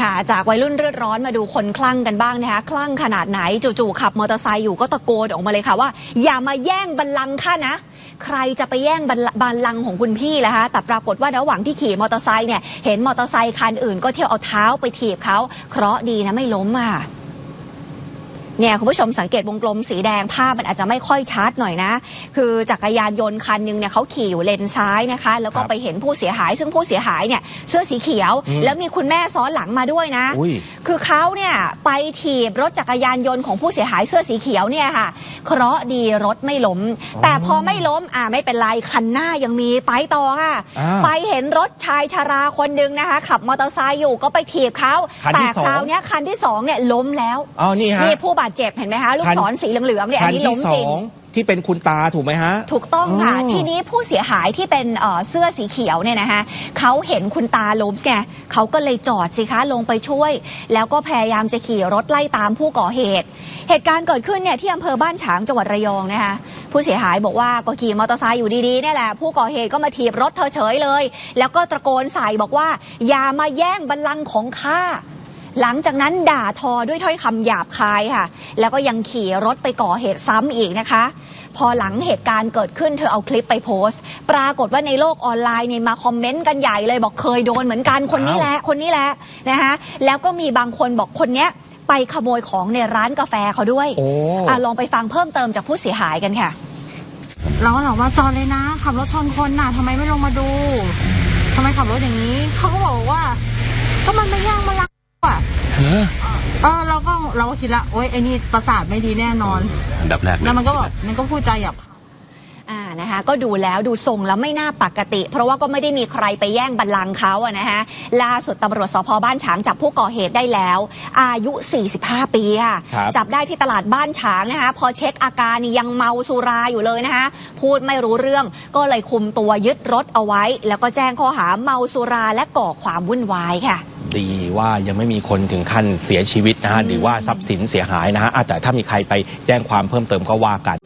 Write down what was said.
ค่ะ จากวัยรุ่นเลือดร้อนมาดูคนคลั่งกันบ้างนะคะ คลั่งขนาดไหนจู่ๆขับมอเตอร์ไซค์อยู่ก็ตะโกนออกมาเลยค่ะว่า อย่ามาแย่งบัลลังก์ข้านะ ใครจะไปแย่งบัลลังก์ของคุณพี่ล่ะคะแต่ปรากฏว่าระหว่างที่ขี่มอเตอร์ไซค์เนี่ย เห็นมอเตอร์ไซค์คันอื่นก็เที่ยวเอาเท้าไปถีบเขาเคราะห์ดีนะไม่ล้มอะ เนี่ยคุณผู้ชมสังเกตวงกลมสีแดงภาพมันอาจจะไม่ค่อยชัดหน่อยนะ คือจักรยานยนต์คันหนึงเนี่ยเขาขี่อยู่เลนซ้ายนะคะ แล้วก็ครับไปเห็นผู้เสียหาย ซึ่งผู้เสียหายเนี่ยเสื้อสีเขียวอืมแล้วมีคุณแม่ซ้อนหลังมาด้วยนะอุ้ยคือเขาเนี่ยไปถีบรถจักรยานยนต์ของผู้เสียหายเสื้อสีเขียวเนี่ยค่ะ เคราะห์ดีรถไม่ล้ม แต่พอไม่ล้มอ่าไม่เป็นไรคันหน้ายังมีไปต่อค่ะอ่าไปเห็นรถชายชาราคนหนึ่งนะคะ ขับมอเตอร์ไซค์อยู่ก็ไปถีบเขาคันที่แต่สองคราวเนี้ยคันที่สองเนี่ยล้มแล้วอ๋อนี่ฮะนี่ผู้บาดเจ็บเห็นไหมคะลูกคันศรสีเหลืองๆเนี่ยอัคันนนี้ที่ล้มสจอริงงที่เป็นคุณตาถูกไหมฮะ ถูกต้องค่ะอ๋อทีนี้ผู้เสียหายที่เป็นเอ่อเสื้อสีเขียวเนี่ยนะคะเขาเห็นคุณตาล้มไงเขาก็เลยจอดสิคะลงไปช่วย แล้วก็พยายามจะขี่รถไล่ตามผู้ก่อเหตุ เหตุการณ์เกิดขึ้นเนี่ยที่อำเภอบ้านฉางจังหวัดระยองนะคะผู้เสียหายบอกว่าก็ขี่มอเตอร์ไซค์อยู่ดีๆเนี่ยแหละผู้ก่อเหตุก็มาถีบรถเธอเฉยเลย แล้วก็ตะโกนใส่บอกว่า อย่ามาแย่งบัลลังก์ของข้า หลังจากนั้นด่าทอด้วยถ้อยคำหยาบคายค่ะ แล้วก็ยังขี่รถไปก่อเหตุซ้ำอีกนะคะ พอหลังเหตุการณ์เกิดขึ้นเธอเอาคลิปไปโพสต์ ปรากฏว่าในโลกออนไลน์เนี่ยมาคอมเมนต์กันใหญ่เลยบอกเคยโดนเหมือนกันคนนี้แหละคนนี้แหละนะคะแล้วก็มีบางคนบอกคนเนี้ยไปขโมยของในร้านกาแฟเขาด้วยโอ้อะลองไปฟังเพิ่มเติมจากผู้เสียหายกันค่ะเราก็บอกว่าจอดเลยนะ ขับรถชนคนน่ะทำไมไม่ลงมาดูทำไมขับรถอย่างนี้ เขาก็บอกว่า เราก็คิดละโอ๊ยไอ้นี่ประสาทไม่ดีแน่นอน อันดับแรกเลยแล้วมันก็แบบมันก็พูดใจาหยาบคาย อ่านะคะก็ดูแล้วดูทรงแล้วไม่น่าปกติ เพราะว่าก็ไม่ได้มีใครไปแย่งบัลลังก์เขาอะนะคะล่าสุดตำรวจสพบ้านฉางจับผู้ก่อเหตุได้แล้ว อายุ 45 ปีค่ะครับ จับได้ที่ตลาดบ้านฉางนะคะพอเช็คอาการนี่ยังเมาสุราอยู่เลยนะคะพูดไม่รู้เรื่องก็เลยคุมตัวยึดรถเอาไว้ แล้วก็แจ้งข้อหาเมาสุราและก่อความวุ่นวายค่ะ ดีว่ายังไม่มีคนถึงขั้นเสียชีวิตนะฮะหรือว่าทรัพย์สินเสียหายนะฮะอะแต่ถ้ามีใครไปแจ้งความเพิ่มเติมก็ว่ากัน